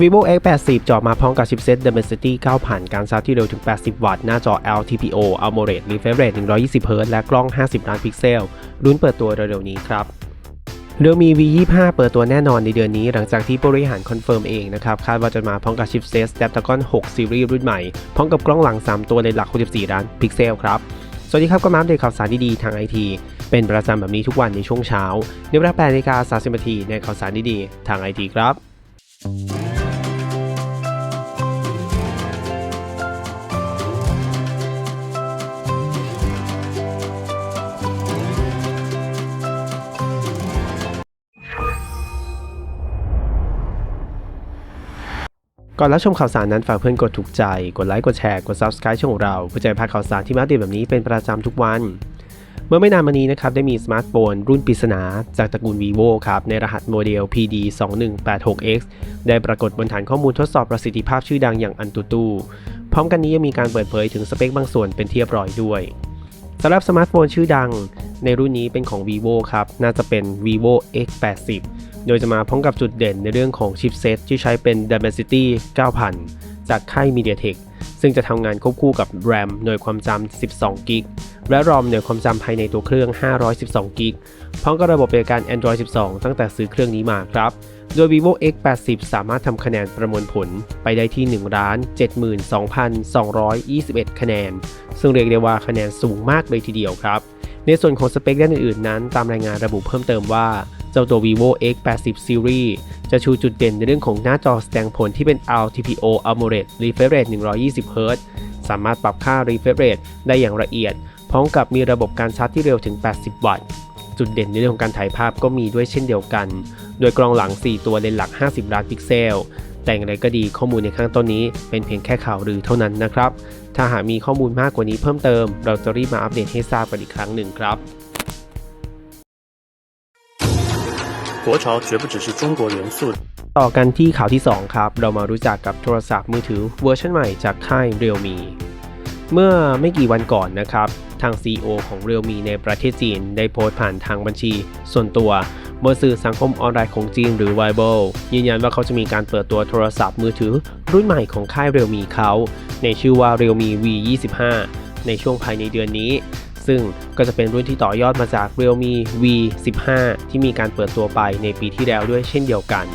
vivo x 8 0จอมาพร้อมกับชิปเซ็ต Dimensity 9000 การชาร์จที่เร็วถึง 80 วัตต์ หน้าจอ LTPO AMOLED refresh rate 120 Hz และกล้อง 50 ล้านพิกเซล รุ่นเปิดตัวเร็วๆนี้ครับเรื่องมี V25 เปิดตัวแน่นอนในเดือนนี้ หลังจากที่ผู้บริหารคอนเฟิร์มเองนะครับ คาดว่าจะมาพร้อมกับชิปเซ็ต Snapdragon 6 Series รุ่นใหม่ พร้อมกับกล้องหลัง 3 ตัวเลนหลัก 64 ล้านพิกเซลครับ สวัสดีครับ ก็มาอัปเดตข่าวสารดีๆทางไอทีเป็นประจำแบบนี้ทุกวันในช่วงเช้าในเวลา8นาฬิกา30นาทีในข่าวสารดีๆทางไอทีครับ ก่อนรับชมข่าวสารนั้นฝากเพื่อนกดถูกใจ กดไลค์ กดแชร์ กด Subscribe ช่องของเรา เพื่อจะไม่พาข่าวสารที่มาอัปเดตแบบนี้เป็นประจำทุกวัน เมื่อไม่นานมานี้นะครับ ได้มีสมาร์ทโฟนรุ่นปริศนา จากตระกูล vivo ครับ ในรหัสโมเดล PD 2 1 8 6 x ได้ปรากฏบนฐานข้อมูลทดสอบประสิทธิภาพชื่อดังอย่างอันตูตูพร้อมกันนี้ยังมีการเปิดเผยถึงสเปคบางส่วนเป็นที่เรียบร้อยด้วยสำหรับสมาร์ทโฟนชื่อดัง ในรุ่นนี้เป็นของ vivo ครับน่าจะเป็น vivo x 8 0 โดยจะมาพร้อมกับจุดเด่นในเรื่องของชิปเซตที่ใช้เป็น Dimensity 9000 จากค่าย MediaTek ซึ่งจะทำงานควบคู่กับ RAM หน่วยความจำ 12 กิก และ ROM หน่วยความจำภายในตัวเครื่อง 512 กิก พร้อมกับระบบปฏิการ Android 12 ตั้งแต่ซื้อเครื่องนี้มาครับ โดย vivo x 8 0 สามารถทำคะแนนประมวลผลไปได้ที่1 72,221 คะแนน ซึ่งเรียกได้ว่าคะแนนสูงมากเลยทีเดียวครับ ในส่วนของสเปคด้านอื่นๆนั้น ตามรายงานระบุเพิ่มเติมว่า เจ้าตัว vivo x 8 0 series จะชูจุดเด่นในเรื่องของหน้าจอแสดงผลที่เป็น LTPO AMOLED refresh rate 120 Hz สามารถปรับค่า refresh rate ได้อย่างละเอียด พร้อมกับมีระบบการชาร์จที่เร็วถึง 80 วัตต์ จุดเด่นในเรื่องของการถ่ายภาพก็มีด้วยเช่นเดียวกัน โดยกล้องหลัง 4 ตัวเลนส์หลัก 50 ล้านพิกเซล แต่อย่างไรก็ดีข้อมูลในข้างต้นนี้เป็นเพียงแค่ข่าวลือเท่านั้นนะครับ ถ้าหากมีข้อมูลมากกว่านี้เพิ่มเติม เราจะรีบมาอัปเดตให้ทราบกันอีกครั้งหนึ่งครับ 国潮绝不只是中国元素 ต่อกันที่ข่าวที่ 2 ครับ เรามารู้จักกับโทรศัพท์มือถือเวอร์ชันใหม่จากค่าย Realme เมื่อไม่กี่วันก่อนนะครับ ทาง CEO ของ Realme ในประเทศจีน ได้โพสต์ผ่านทางบัญชี ส่วนตัว บนสื่อสังคมออนไลน์ของจีนหรือ Weibo ยืนยันว่าเขาจะมีการเปิดตัวโทรศัพท์มือถือ รุ่นใหม่ของค่าย Realme เขา ในชื่อว่า Realme V 25 ในช่วงภายในเดือนนี้ ซึ่งก็จะเป็นรุ่นที่ต่อยอดมาจาก Realme V 15 ที่มีการเปิดตัวไปในปีที่แล้วด้วยเช่นเดียวกัน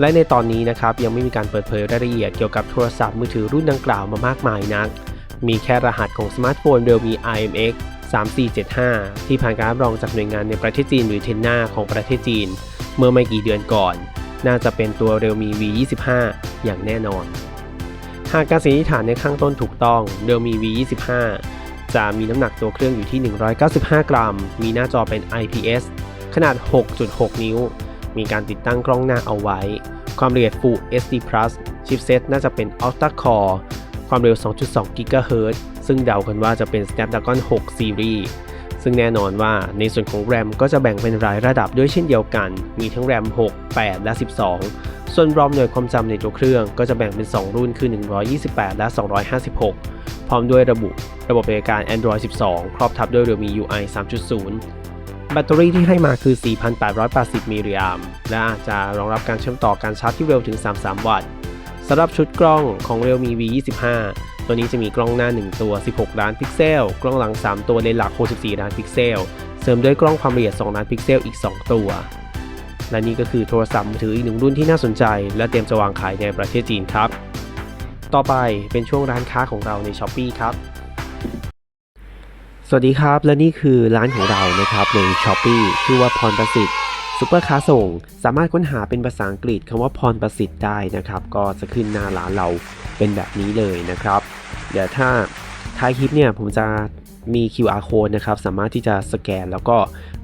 และในตอนนี้นะครับยังไม่มีการเปิดเผยรายละเอียดเกี่ยวกับโทรศัพท์มือถือรุ่นดังกล่าวมามากมายนัก มีแค่รหัสของสมาร์ทโฟน Realme IMX 3475 ที่ผ่านการรับรองจากหน่วยงานในประเทศจีนหรือเทนนาของประเทศจีน เมื่อไม่กี่เดือนก่อน น่าจะเป็นตัว Realme V 25 อย่างแน่นอน หากการสันนิษฐานในข้างต้นถูกต้อง Realme V 25 จะมีน้ำหนักตัวเครื่องอยู่ที่ 195 กรัม มีหน้าจอเป็น IPS ขนาด 6.6 นิ้ว มีการติดตั้งกล้องหน้าเอาไว้ ความละเอียด Full HD Plus ชิปเซตน่าจะเป็น Octa Core ความเร็ว 2.2 GHz ซึ่งเดากันว่าจะเป็น Snapdragon 6 Series ซึ่งแน่นอนว่าในส่วนของ RAM ก็จะแบ่งเป็นรายระดับด้วยเช่นเดียวกัน มีทั้ง RAM 6 8 และ 12 ส่วน ROM หน่วยความจำในตัวเครื่องก็จะแบ่งเป็น 2 รุ่นคือ 128 และ 256 พร้อมด้วยระบุระบบปฏิบัติการ Android 12 ครอบทับด้วย Realme UI 3.0 แบตเตอรี่ที่ให้มาคือ 4,880 มิลลิแอมป์และอาจจะรองรับการเชื่อมต่อการชาร์จที่เร็วถึง 33 วัตต์สำหรับชุดกล้องของ Realme V 25 ตัวนี้จะมีกล้องหน้า 1 ตัว 16 ล้านพิกเซล กล้องหลัง 3 ตัวเลนส์หลัก 64 ล้านพิกเซล เสริมด้วยกล้องความละเอียด 2 ล้านพิกเซลอีก 2 ตัว และนี่ก็คือโทรศัพท์มือถืออีกหนึ่งรุ่นที่น่าสนใจ และเตรียมจะวางขายในประเทศจีนครับ ต่อไปเป็นช่วงร้านค้าของเราใน s h อ p e e ครับสวัสดีครับ และนี่คือร้านของเรานะครับใน s h อ p e e ชื่อว่าพรประสิทธิ์ซุปเปอร์ค้าส่ง สามารถค้นหาเป็นภาษาอังกฤษคำว่าพรประสิทธิ์ได้นะครับ ก็จะขึ้นหน้าร้านเรา เป็นแบบนี้เลยนะครับ เดี๋ยวถ้าท้ายคลิปเนี่ยผมจะมี QR code นะครับ สามารถที่จะสแกนแล้วก็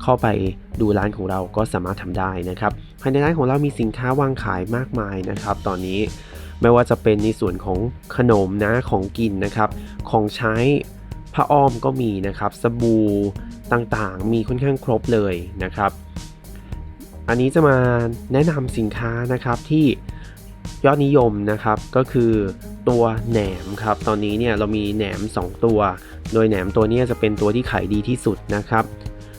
เข้าไปดูร้านของเราก็สามารถทำได้นะครับ ภายในร้านของเรามีสินค้าวางขายมากมายนะครับ ตอนนี้ไม่ว่าจะเป็นในส่วนของขนมนะของกินนะครับ ของใช้ผ้าอ้อมก็มีนะครับสบู่ต่างๆ มีค่อนข้างครบเลยนะครับ อันนี้จะมาแนะนำสินค้านะครับที่ ยอดนิยมนะครับก็คือตัวแหนมครับ ตอนนี้เนี่ยเรามีแหนม 2 ตัว โดยแหนมตัวเนี้ยจะเป็นตัวที่ขายดีที่สุดนะครับ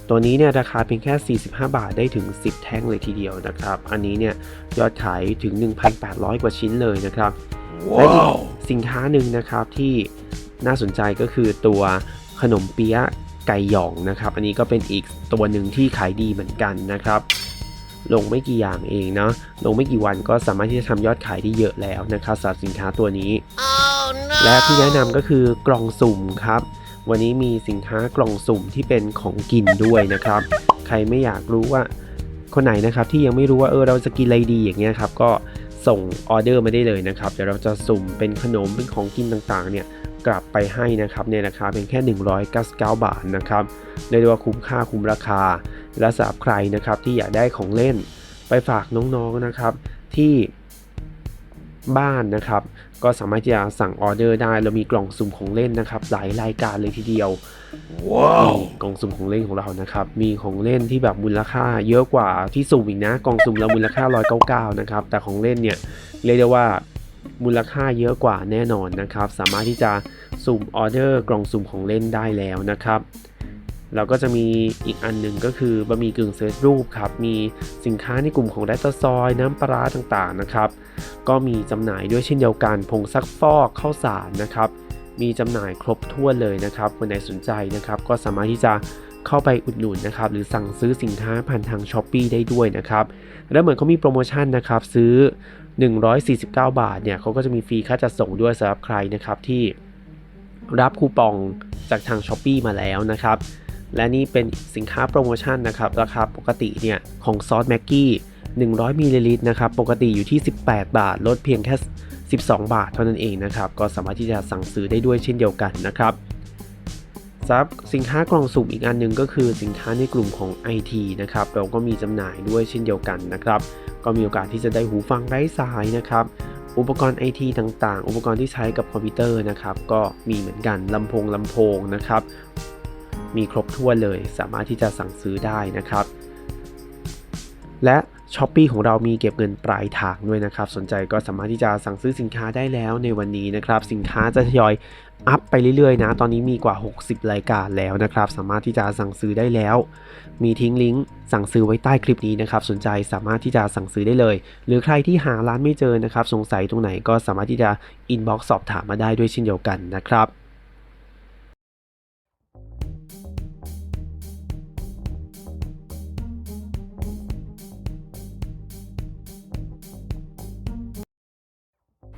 ตัวนี้เนี่ยราคาเพียงแค่ 45 บาทได้ถึง 10 แท่งเลยทีเดียวนะครับ อันนี้เนี่ยยอดขายถึง 1,800 กว่าชิ้นเลยนะครับและอีกสินค้าหนึ่งนะครับที่น่าสนใจก็คือตัวขนมเปี๊ยะไก่หยองนะครับ อันนี้ก็เป็นอีกตัวหนึ่งที่ขายดีเหมือนกันนะครับ ลงไม่กี่อย่างเองเนาะลงไม่กี่วันก็สามารถที่จะทำยอดขายได้เยอะแล้วนะครับสำหรับสินค้าตัวนี้และที่แนะนำก็คือกล่องสุ่มครับ วันนี้มีสินค้ากล่องสุ่มที่เป็นของกินด้วยนะครับ ใครไม่อยากรู้ว่าคนไหนนะครับที่ยังไม่รู้ว่าเออเราจะกินอะไรดีอย่างเงี้ยครับก็ส่งออเดอร์มาได้เลยนะครับ เดี๋ยวเราจะสุ่มเป็นขนมเป็นของกินต่างๆ เนี่ยกลับไปให้นะครับในราคาเพียงแค่ 199 บาทนะครับเรียกได้ว่าคุ้มค่าคุ้มราคา และสำหรับใครนะครับที่อยากได้ของเล่นไปฝากน้องๆนะครับที่บ้านนะครับ ก็สามารถที่จะสั่งออเดอร์ได้เรามีกล่องสุ่มของเล่นนะครับ หลายรายการเลยทีเดียวนี่กล่องสุ่มของเล่นของเรานะครับ มีของเล่นที่แบบมูลค่า เยอะกว่าที่สุ่มอีกนะ กล่องสุ่มเรามูลค่า199นะครับ แต่ของเล่นเนี่ยเรียกได้ว่ามูลค่าเยอะกว่าแน่นอนนะครับ สามารถที่จะสุ่มออเดอร์กล่องสุ่มของเล่นได้แล้วนะครับ เราก็จะมีอีกอันหนึ่งก็คือบะหมี่กึ่งเซตรูปครับ มีสินค้าในกลุ่มของแรตซอย น้ำปลาร้าต่างๆนะครับ ก็มีจำหน่ายด้วยเช่นเดียวกัน ผงซักฟอกข้าวสารนะครับ มีจำหน่ายครบถ้วนเลยนะครับ คนไหนสนใจนะครับ ก็สามารถที่จะเข้าไปอุดหนุนนะครับ หรือสั่งซื้อสินค้าผ่านทาง s h อ p e e ได้ด้วยนะครับ แล้วเหมือนเขามีโปรโมชั่นนะครับ ซื้อ 149 บาทเนี่ยเขาก็จะมีฟรีค่าจัดส่งด้วยสำหรับใครนะครับที่รับคูปองจากทาง s h อ p e e มาแล้วนะครับ และนี่เป็นสินค้าโปรโมชั่นนะครับ ราคาปกติเนี่ยของซอสแม็กกี้ 100มิลลิลิตรนะครับ ปกติอยู่ที่ 18 บาท ลดเพียงแค่ 12 บาทเท่านั้นเองนะครับ ก็สามารถที่จะสั่งซื้อได้ด้วยเช่นเดียวกันนะครับซับสินค้ากล่องสุ่มอีกอันหนึ่งก็คือสินค้าในกลุ่มของ IT นะครับ เราก็มีจำหน่ายด้วยเช่นเดียวกันนะครับ ก็มีโอกาสที่จะได้หูฟังไร้สายนะครับอุปกรณ์ IT ต่างๆ อุปกรณ์ที่ใช้กับคอมพิวเตอร์นะครับ ก็มีเหมือนกันลำโพงลำโพงนะครับ มีครบถ้วนเลยสามารถที่จะสั่งซื้อได้นะครับ และ s h อ p e e ของเรามีเก็บเงินปลายทางด้วยนะครับ สนใจก็สามารถที่จะสั่งซื้อสินค้าได้แล้วในวันนี้นะครับ สินค้าจะทยอยอัพไปเรื่อยๆนะ ตอนนี้มีกว่า 60 รายการแล้วนะครับ สามารถที่จะสั่งซื้อได้แล้ว มีทิ้งลิงก์สั่งซื้อไว้ใต้คลิปนี้นะครับ สนใจสามารถที่จะสั่งซื้อได้เลย หรือใครที่หาร้านไม่เจอนะครับ สงสัยตรงไหนก็สามารถที่จะอินบ็อกซ์สอบถามมาได้ด้วยเช่นเดียวกันนะครับ